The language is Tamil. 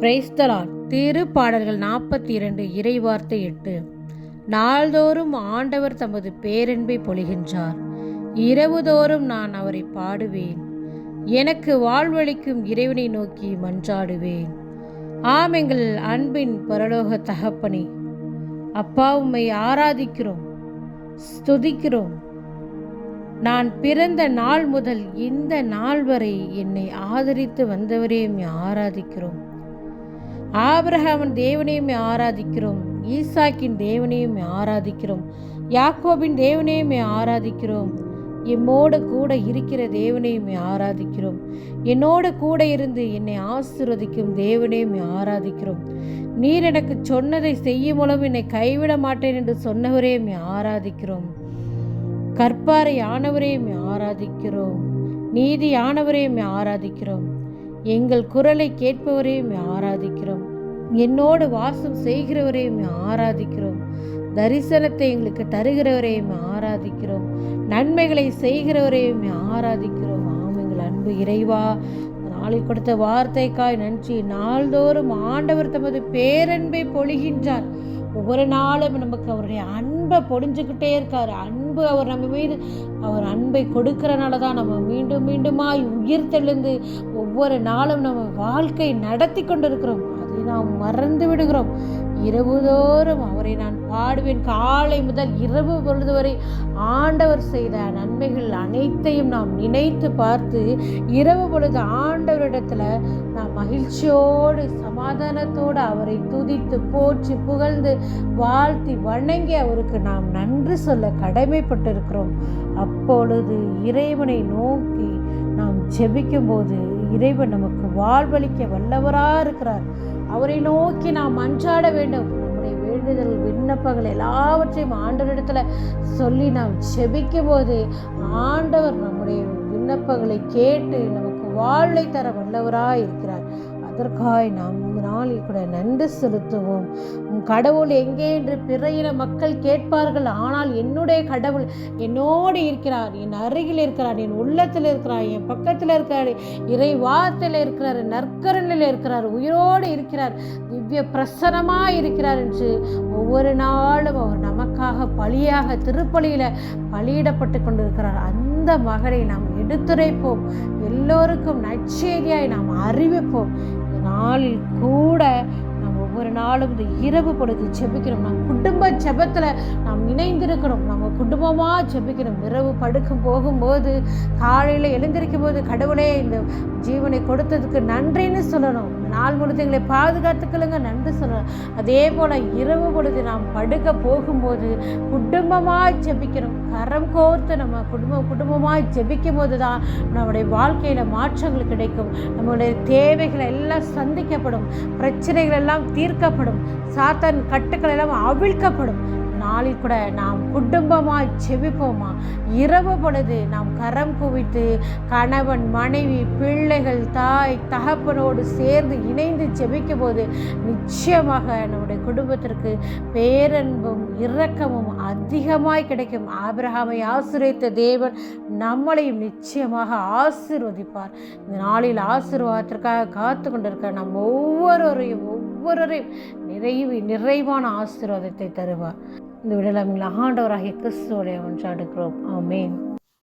பிரைஸ்தலால் திரு பாடல்கள் நாற்பத்தி இரண்டு இறைவார்த்தை எட்டு. நாள்தோறும் ஆண்டவர் தமது பேரன்பை பொழிகின்றார். இரவுதோறும் நான் அவரை பாடுவேன். எனக்கு வாழ்வளிக்கும் இறைவனை நோக்கி மன்றாடுவேன். ஆம் எங்கள் அன்பின் பரலோக தகப்பனே அப்பா உம்மை ஆராதிக்கிறோம் ஸ்துதிக்கிறோம். நான் பிறந்த நாள் முதல் இந்த நாள் வரை என்னை ஆதரித்து வந்தவரே ஆராதிக்கிறோம். ஆபிரகாமின் தேவனையுமே ஆராதிக்கிறோம் ஈசாக்கின் தேவனையும் ஆராதிக்கிறோம் யாக்கோபின் தேவனையும் ஆராதிக்கிறோம். எம்மோடு கூட இருக்கிற தேவனையும் ஆராதிக்கிறோம். என்னோடு கூட இருந்து என்னை ஆசிர்வதிக்கும் தேவனையுமே ஆராதிக்கிறோம். நீர் எனக்கு சொன்னதை செய்யும் மூலம் என்னை கைவிட மாட்டேன் என்று சொன்னவரே ஆராதிக்கிறோம். கற்பாரை ஆனவரையுமே ஆராதிக்கிறோம். நீதி ஆராதிக்கிறோம். எங்கள் குரலை கேட்பவரே ஆராதிக்கிறோம். என்னோடு வாசம் செய்கிறவரே ஆராதிக்கிறோம். தரிசனத்தை எங்களுக்கு தருகிறவரே ஆராதிக்கிறோம். நன்மைகளை செய்கிறவரே ஆராதிக்கிறோம். ஆம் எங்கள் அன்பு இறைவா நாளை கொடுத்த வார்த்தைக்காய் நன்றி. நாள்தோறும் ஆண்டவர் தமது பேரன்பை பொழிகின்றார். ஒவ்வொரு நாளும் நமக்கு அவருடைய அன்பை பொழிஞ்சுக்கிட்டே இருக்கார். அன்பு அவர் நம்ம மீது அவர் அன்பை கொடுக்கறனால தான் நம்ம மீண்டும் மீண்டுமாய் உயிர் தெளிந்து ஒவ்வொரு நாளும் நம்ம வாழ்க்கை நடத்தி கொண்டிருக்கிறோம். அதை நாம் மறந்து விடுகிறோம். இரவுதோறும் அவரை நான் பாடுவேன். காலை முதல் இரவு பொழுது வரை ஆண்டவர் செய்த நன்மைகள் அனைத்தையும் நாம் நினைத்து பார்த்து இரவு பொழுது ஆண்டவரிடத்துல நாம் மகிழ்ச்சியோடு சமாதானத்தோடு அவரை துதித்து போற்றி புகழ்ந்து வாழ்த்தி வணங்கி அவருக்கு நாம் நன்றி சொல்ல கடமைப்பட்டிருக்கிறோம். அப்பொழுது இறைவனை நோக்கி நாம் ஜெபிக்கும் போது இறைவன் நமக்கு வாழ்வளிக்க வல்லவராக இருக்கிறார் அவரை நோக்கி நாம் அன்றாட வேண்டும். வேண்டுதல் விண்ணப்பங்கள் எல்லாவற்றையும் ஆண்டவரிடத்தில் சொல்லி நாம் செபிக்கும் போது ஆண்டவர் நம்முடைய விண்ணப்பங்களை கேட்டு நமக்கு வாழ்வை தர வல்லவராக இருக்கிறார். அதற்காய் நாம் இந்த நாளில் கூட நன்றி செலுத்துவோம். உன் கடவுள் எங்கே என்று பிற இன மக்கள் கேட்பார்கள். ஆனால் என்னுடைய கடவுள் என்னோடு இருக்கிறார். என் அருகில் இருக்கிறார். என் உள்ளத்தில் இருக்கிறார். என் பக்கத்தில் இருக்கிறார். இறை வார்த்தையில் இருக்கிறார். நற்கரணில் இருக்கிறார். உயிரோடு இருக்கிறார். திவ்ய பிரசனமாக இருக்கிறார் என்று ஒவ்வொரு நாளும் அவர் நமக்காக பலியாக திருப்பலியில் பலியிடப்பட்டு கொண்டிருக்கிறார். அந்த மகனை நாம் எடுத்துரைப்போம். எல்லோருக்கும் நற்செய்தியாய் நாம் அறிவிப்போம். நாளில் கூட நம்ம ஒவ்வொரு நாளும் இந்த இரவு பொழுது ஜெபிக்கிறோம். நம் குடும்ப ஜெபத்தில் நாம் இணைந்திருக்கிறோம். நம்ம குடும்பமாக ஜெபிக்கிறோம். இரவு படுக்கும் போகும்போது காலையில் எழுந்திருக்கும் போது கடவுளே இந்த ஜீவனை கொடுத்ததுக்கு நன்றின்னு சொல்லணும். நாள் முழுது எங்களை பாதுகாத்துக்கலுங்க நன்றி சொல்லணும் அதே போல் இரவு பொழுது நாம் படுக்க போகும்போது குடும்பமாக ஜெபிக்கிறோம். கரம் கோர்த்து நம்ம குடும்பம் குடும்பமாக ஜெபிக்கும் போது தான் நம்முடைய வாழ்க்கையில் மாற்றங்கள் கிடைக்கும். நம்மளுடைய தேவைகள் எல்லாம் சந்திக்கப்படும். பிரச்சனைகள் எல்லாம் தீர்க்கப்படும். சாத்தான் கட்டுக்கள் எல்லாம் அவிழ்க்கப்படும். நாளில் கூட நாம் குடும்பமாய் செவிப்போமா இரவு பொழுது நாம் கரம் குவித்து கணவன் மனைவி பிள்ளைகள் தாய் தகப்பனோடு சேர்ந்து இணைந்து செபிக்கும் போது நிச்சயமாக நம்முடைய குடும்பத்திற்கு பேரன்பும் இரக்கமும் அதிகமாய் கிடைக்கும். ஆபிரகாமை ஆசிரியத்த தேவன் நம்மளையும் நிச்சயமாக ஆசிர்வதிப்பார். இந்த நாளில் ஆசீர்வாதத்திற்காக காத்து கொண்டிருக்க நம் ஒவ்வொருவரையும் ஒவ்வொருவரையும் நிறைவு நிறைவான ஆசீர்வாதத்தை தருவார். இந்த விடலாமில் ஆண்டவராகிய கிறிஸ்துவோடைய ஒன்றாடுகிறோம். ஆமேன்.